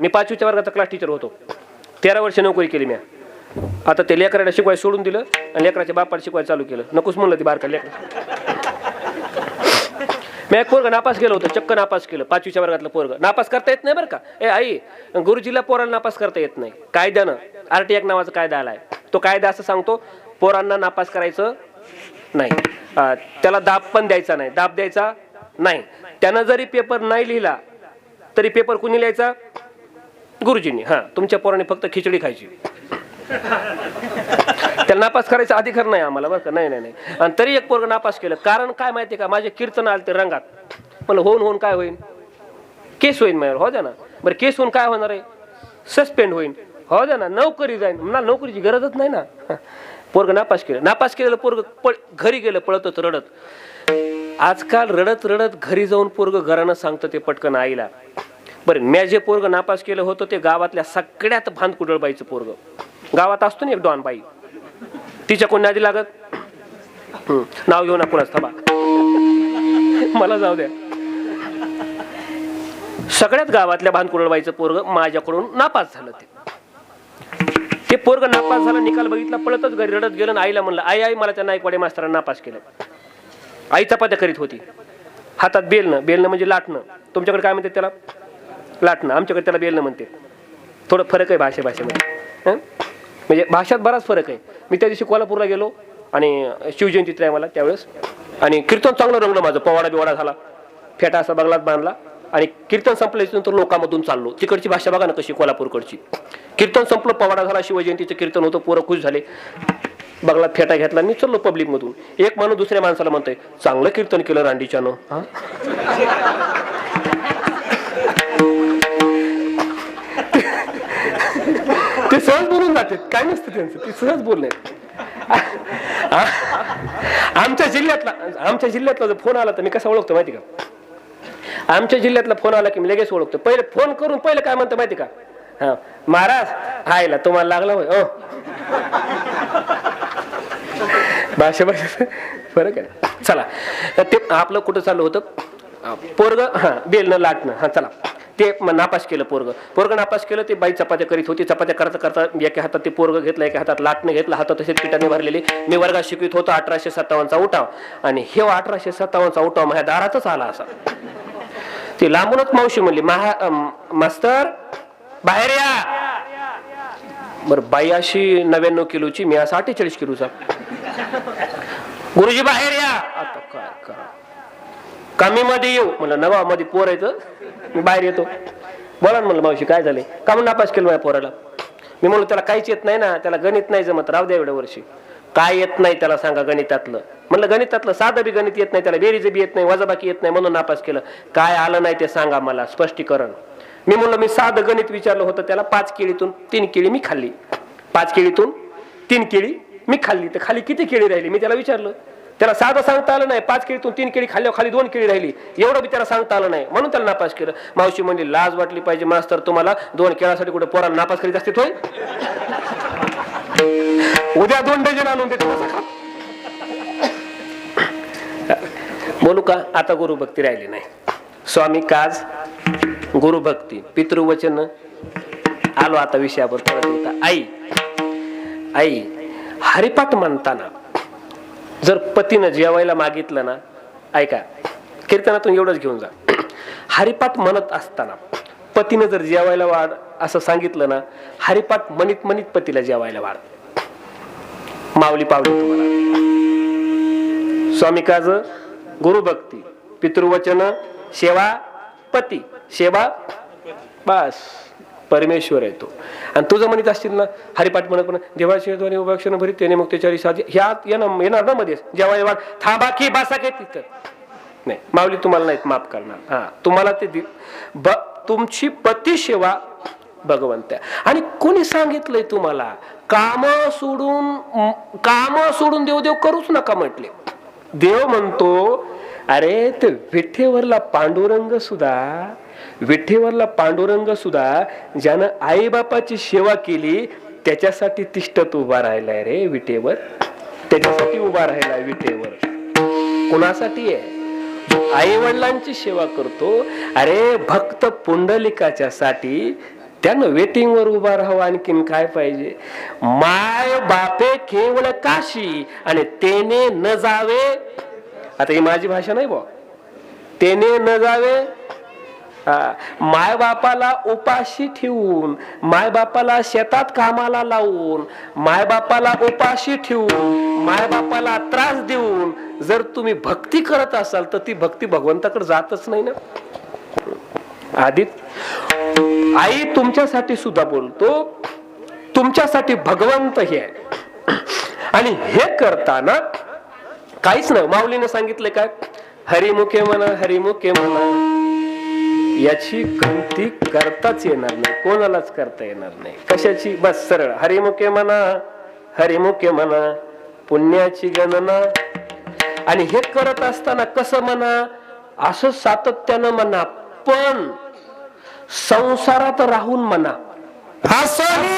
मी पाचवीच्या वर्गाचा class teacher होतो. तेरा वर्ष नोकरी केली मी आता ते लेकराला शिकवायला सोडून दिलं आणि लेकराच्या बापाला शिकवायला चालू केलं. नकोच म्हणलं ती बारका लेकर. मी एक पोरग नापास केलं होतं चक्क नापास केलं पाचवीच्या वर्गातलं पोरग. नापास करता येत नाही बरं का? ए आई गुरुजीला पोराला नापास करता येत नाही. कायद्यानं आर टी एक नावाचा कायदा आलाय. तो कायदा असं सांगतो पोरांना नापास करायचं नाही. त्याला दाब पण द्यायचा नाही. दाब द्यायचा नाही. त्यानं जरी पेपर नाही लिहिला तरी पेपर कुणी लिहायचा? गुरुजींनी हां तुमच्या पोराने फक्त खिचडी खायची. त्याला नापास करायचा अधिकार नाही आम्हाला बरं का? नाही नाही नाही. आणि तरी एक पोरग नापास केलं. कारण काय माहिती का? माझे कीर्तन आले ते रंगात. म्हणलं होऊन होऊन काय होईल केस होईल माझ्यावर हो द्या ना बरं केस होऊन काय होणार आहे? सस्पेंड होईल हो द्या ना नोकरी जाईल मला नोकरीची गरजच नाही ना. पोरग नापास केलं. नापास केलेलं पोरग पळ घरी गेलं पळतच रडत. आजकाल रडत रडत घरी जाऊन पोरग घरानं सांगतं ते पटकन आईला. बरं म्या जे पोरग नापास केलं होतं ते गावातल्या सगळ्यात भानकुडळबाईचं पोरग. गावात असतो ना एक डॉनबाई. तिच्या कोण नादी लागत? नाव घेऊ ना कुणाच? थांबा. मला जाऊ द्या. सगळ्यात गावातल्या भानकुडळबाईचं पोरग माझ्याकडून नापास झालं ते. ते पोरग नापास झालं निकाल बघितला पळतच घरी रडत गेलं आणि आईला म्हणलं आई आई मला त्या नाईकवाडे मास्तरांना नापास केलं. आई चपात्या करीत होती. हातात बेलणं बेलणं म्हणजे लाटणं. तुमच्याकडे काय म्हणते त्याला? लाटणं आमच्याकडे त्याला बेलणं म्हणते. थोडं फरक आहे भाषे भाषेमध्ये. हं? म्हणजे भाषात बराच फरक आहे. मी त्या दिवशी कोल्हापूरला गेलो आणि शिवजयंतीत आहे मला त्यावेळेस. आणि कीर्तन चांगलं रंगलं माझं. पवाडा बिवाडा झाला. फेटा असा बंगलात बांधला. आणि कीर्तन संपल्यानंतर लोकांमधून चाललो. तिकडची भाषा बघा ना कशी कोल्हापूरकडची. कीर्तन संपलं पवाडा झाला शिवजयंतीचं कीर्तन होतं पोरं खुश झाले. बंगलात फेटा घेतला आणि चाललो पब्लिकमधून एक माणूस दुसऱ्या माणसाला म्हणतोय चांगलं कीर्तन केलं रांडीच्यानं. हा? सहज बोलून जाते. काय नसतं त्यांचं. ते सहज बोलले. आमच्या जिल्ह्यातला आमच्या जिल्ह्यातला जर फोन आला तर मी कसा ओळखतो माहिती का? आमच्या जिल्ह्यातला फोन आला की मी लगेच ओळखतो. पहिले फोन करून पहिले काय म्हणतो माहिती का? हा. महाराज हायला तुम्हाला लागला होय. ओ. भाषा भाषा फरक आहे चला. तर ते आपलं कुठं चाललं होतं? पोरग हा बेलनं लाटणं. हा चला. ते नापास केलं पोरग. पोरग नापास केलं ते बाई चपात्या करीत होती. चपात्या करता करता एका हातात ते पोरग घेतलं एका हातात लाटणं घेतलं. हातात तसेच पिठाने भरलेली. मी वर्गात शिकवित होतो अठराशे सत्तावन्नचा उठाव. आणि हे अठराशे सत्तावन्नचा उठाव माझ्या दारातच आला असा. ती लांबूनच मावशी म्हणली महा मास्तर बाहेर या. बर बाई अशी नव्याण्णव किलोची मी असा अठ्ठेचाळीस किलोचा. गुरुजी बाहेर या. आता काय करा? कमी मध्ये येऊ. म्हणलं नवा मध्ये पोर येतं मी बाहेर येतो. बोला ना म्हणलं मावशी काय झाले का म्हणून नापास केलं माझ्या पोराला? मी म्हणलो त्याला काहीच येत नाही ना त्याला गणित नाही जमत. राहू द्या एवढ्या वर्षी. काय येत नाही त्याला सांगा गणितातलं. म्हणलं गणितातलं साधं बी गणित येत नाही त्याला बेरीज बी येत नाही वजाबाकी येत नाही म्हणून नापास केलं. काय आलं नाही ते सांगा मला स्पष्टीकरण. मी म्हणलं मी साधं गणित विचारलं होतं त्याला पाच केळीतून तीन केळी मी खाल्ली. पाच केळीतून तीन केळी मी खाल्ली. तर खाली किती केळी राहिली? मी त्याला विचारलं. त्याला साधं सांगता आलं नाही. पाच केळीतून तीन केळी खाल्ल्यावर खाली दोन केळी राहिली. एवढं बी त्याला सांगता आलं नाही. म्हणून त्याला नापास केलं. मावशी म्हणली लाज वाटली पाहिजे मास्तर तुम्हाला. दोन केळासाठी कुठे पोराला नापास करीत असते होय? उद्या दोन डझन आणून देतो बोलू का? आता गुरुभक्ती राहिली नाही. स्वामी काज गुरुभक्ती पितृवचन. आलो आता विषयावर परत येता आई आई हरिपाठ म्हणताना जर पतीनं जेवायला मागितलं ना ऐका कीर्तनातून एवढंच घेऊन जा. हरिपाठ म्हणत असताना पतीनं जर जेवायला वाढ असं सांगितलं ना हरिपाठ मनीत मनीत पतीला जेवायला वाढ. माऊली पावली तुम्हाला. स्वामी काज गुरुभक्ती पितृवचन सेवा पती सेवा बस. परमेश्वर आहे तो. आणि तुझं म्हणत असतील ना हरिपाठ म्हणत पण देवाचे ध्वनी उभाक्षण भरीत त्याने मग साधी. ह्यात येणं येणार ना मध्येच. जेव्हा जेव्हा थांबा की बासा की तिथं. नाही माऊली तुम्हाला नाहीत माफ करणार. हा तुम्हाला ते दि- ब तुमची पती सेवा भगवंत आणि कोणी सांगितलंय तुम्हाला काम सोडून काम सोडून देव देव करूच नका म्हटले. देव म्हणतो अरे ते विठेवरला पांडुरंग सुद्धा विठेवरला पांडुरंग सुद्धा ज्यानं आई बापाची सेवा केली त्याच्यासाठी तिष्ठत उभा राहिलाय रे विटेवर त्याच्यासाठी उभा राहिलाय विटेवर कुणासाठी आहे? आई वडिलांची सेवा करतो अरे भक्त पुंडलिकाच्या साठी त्यानं वेटिंगवर उभा राहावं आणखीन काय पाहिजे? माय बापे केवळ काशी आणि तेने न जावे. आता ही माझी भाषा नाही बा तेने न जावे माय बापाला उपाशी ठेवून माय बापाला शेतात कामाला लावून माय बापाला उपाशी ठेवून माय बापाला त्रास देऊन जर तुम्ही भक्ती करत असाल तर ती भक्ती भगवंताकडे जातच नाही ना. आदित आई तुमच्यासाठी सुद्धा बोलतो तुमच्यासाठी भगवंत हे आहे. आणि हे करताना काहीच नाही. माऊलीने सांगितलं काय? हरिमुखे म्हणा हरिमुखे म्हणा याची गणती करताच येणार नाही. कोणालाच करता येणार नाही. कशाची? बस सरळ. हरिमुखे म्हणा हरिमुखे म्हणा पुण्याची गणना. आणि हे करत असताना कसं म्हणा? असं सातत्यानं म्हणा. पण संसारात राहून म्हणा. हसनी